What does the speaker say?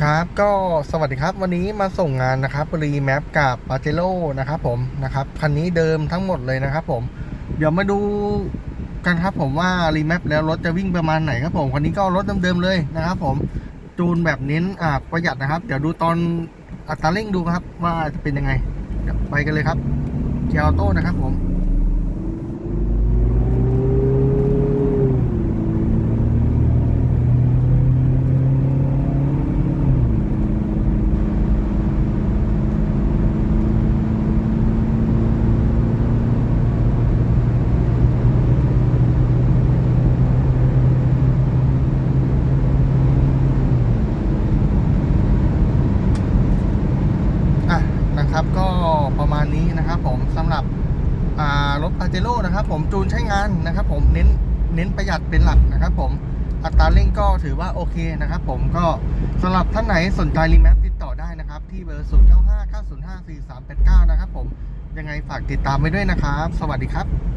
ครับก็สวัสดีครับวันนี้มาส่งงานนะครับรีแมปกับปาเจโร่นะครับผมนะครับคันนี้เดิมทั้งหมดเลยนะครับผมเดี๋ยวมาดูกันครับผมว่ารีแมปแล้วรถจะวิ่งประมาณไหนครับผมคันนี้ก็รถเดิมๆเลยนะครับผมจูนแบบเน้นอ่าประหยัดนะครับ เดี๋ยวดูตอนอัตราเร่งดูครับว่าจะเป็นยังไงไปกันเลยครับเกียร์ออโต้นะครับผม อะ นะครับ ก็ประมาณนี้นะครับผมสำหรับรถปาเจโร่นะครับ ผมจูนใช้งานนะครับ ผมเน้นเน้นประหยัดเป็นหลักนะครับ ผมอัตราเร่งก็ถือว่าโอเคนะครับ ผมก็สำหรับท่านไหนสนใจรีแมปติดต่อได้นะครับ ที่เบอร์ 0 9 5 9 0 5 4 3 8 9 นะครับ ผมยังไงฝากติดตามไว้ด้วยนะครับ สวัสดีครับ